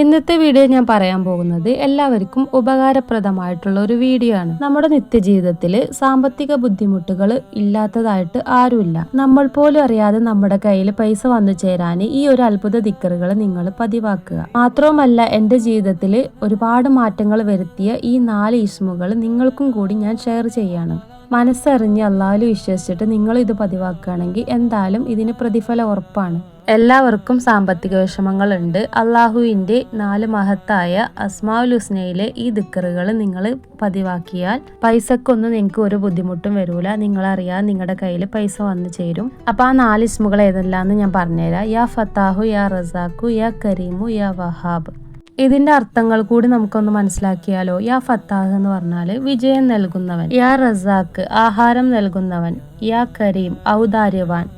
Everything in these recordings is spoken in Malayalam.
ഇന്നത്തെ വീഡിയോ ഞാൻ പറയാൻ പോകുന്നത് എല്ലാവർക്കും ഉപകാരപ്രദമായിട്ടുള്ള ഒരു വീഡിയോ ആണ്. നമ്മുടെ നിത്യജീവിതത്തിൽ സാമ്പത്തിക ബുദ്ധിമുട്ടുകൾ ഇല്ലാത്തതായിട്ട് ആരുമില്ല. നമ്മൾ പോലും അറിയാതെ നമ്മുടെ കയ്യിൽ പൈസ വന്നു ചേരാൻ ഈ ഒരു അത്ഭുത ദിക്കറുകൾ നിങ്ങൾ പതിവാക്കുക. മാത്രവുമല്ല എന്റെ ജീവിതത്തിൽ ഒരുപാട് മാറ്റങ്ങൾ വരുത്തിയ ഈ നാല് ഇസ്മുകൾ നിങ്ങൾക്കും കൂടി ഞാൻ ഷെയർ ചെയ്യാണ്. മനസ്സറിഞ്ഞ് അള്ളാഹുൽ വിശ്വസിച്ചിട്ട് നിങ്ങൾ ഇത് പതിവാക്കുകയാണെങ്കിൽ എന്തായാലും ഇതിന് പ്രതിഫലം ഉറപ്പാണ്. എല്ലാവർക്കും സാമ്പത്തിക വിഷമങ്ങളുണ്ട്. അള്ളാഹുവിന്റെ നാല് മഹത്തായ അസ്മാവുൽ ഹുസ്നയിലെ ഈ ദിക്കറുകൾ നിങ്ങൾ പതിവാക്കിയാൽ പൈസക്കൊന്നും നിങ്ങൾക്ക് ഒരു ബുദ്ധിമുട്ടും വരൂല. നിങ്ങളറിയാൻ നിങ്ങളുടെ കയ്യിൽ പൈസ വന്നു ചേരും. അപ്പോൾ ആ നാല് ഇസ്മുകൾ ഏതെല്ലാമെന്ന് ഞാൻ പറഞ്ഞുതരാം. യാ ഫത്താഹു യാ റസാഖു യാ കരീമു യാ വഹാബ്. ഇതിന്റെ അർത്ഥങ്ങൾ കൂടി നമുക്കൊന്ന് മനസ്സിലാക്കിയാലോ? യാ ഫത്താഹ് എന്ന് പറഞ്ഞാൽ വിജയം നൽകുന്നവൻ യാ റസാഖ് ആഹാരം നൽകുന്നവൻ യാ കരീം ഔദാര്യവാൻ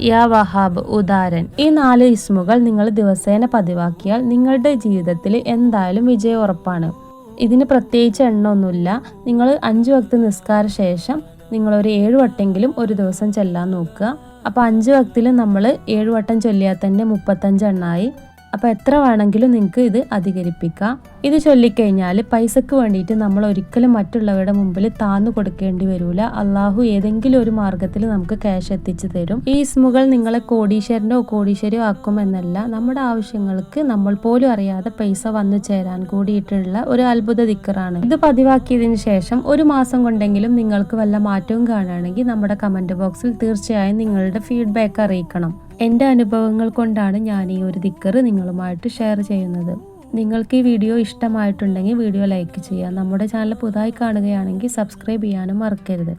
യാ വഹാബ് ഉദാരൻ. ഈ നാല് ഇസ്മുകൾ നിങ്ങൾ ദിവസേന പതിവാക്കിയാൽ നിങ്ങളുടെ ജീവിതത്തിൽ എന്തായാലും വിജയം ഉറപ്പാണ്. ഇതിന് പ്രത്യേകിച്ച് എണ്ണമൊന്നുമില്ല. നിങ്ങൾ അഞ്ച് വക്ത് നിസ്കാര ശേഷം നിങ്ങൾ ഒരു ഏഴ് വട്ടെങ്കിലും ഒരു ദിവസം ചെല്ലാൻ നോക്കുക. അപ്പോൾ അഞ്ച് വക്തിൽ നമ്മൾ ഏഴ് വട്ടം ചൊല്ലിയാൽ തന്നെ മുപ്പത്തഞ്ച് എണ്ണായി. അപ്പോൾ എത്ര വേണമെങ്കിലും നിങ്ങൾക്ക് ഇത് അധികരിപ്പിക്കാം. ഇത് ചൊല്ലിക്കഴിഞ്ഞാൽ പൈസക്ക് വേണ്ടിയിട്ട് നമ്മൾ ഒരിക്കലും മറ്റുള്ളവരുടെ മുമ്പിൽ താന്നു കൊടുക്കേണ്ടി വരില്ല അള്ളാഹു ഏതെങ്കിലും ഒരു മാർഗത്തിൽ നമുക്ക് ക്യാഷ് എത്തിച്ചു തരും. ഈ ഇസ്മുകൾ നിങ്ങളെ കോടീശ്വരനോ കോടീശ്വരോ ആക്കുമെന്നല്ല നമ്മുടെ ആവശ്യങ്ങൾക്ക് നമ്മൾ പോലും അറിയാതെ പൈസ വന്നു ചേരാൻ കൂടിയിട്ടുള്ള ഒരു അത്ഭുത ദിക്കറാണ്. ഇത് പതിവാക്കിയതിന് ശേഷം ഒരു മാസം കൊണ്ടെങ്കിലും നിങ്ങൾക്ക് വല്ല മാറ്റവും കാണുകയാണെങ്കിൽ നമ്മുടെ കമന്റ് ബോക്സിൽ തീർച്ചയായും നിങ്ങളുടെ ഫീഡ്ബാക്ക് അറിയിക്കണം. എന്റെ അനുഭവങ്ങൾ കൊണ്ടാണ് ഞാൻ ഈ ഒരു ദിക്കർ നിങ്ങളുമായിട്ട് ഷെയർ ചെയ്യുന്നത്. നിങ്ങൾക്ക് ഈ വീഡിയോ ഇഷ്ടമായിട്ടുണ്ടെങ്കിൽ വീഡിയോ ലൈക്ക് ചെയ്യുക. നമ്മുടെ ചാനൽ പുതുതായി കാണുകയാണെങ്കിൽ സബ്സ്ക്രൈബ് ചെയ്യാനും മറക്കരുത്.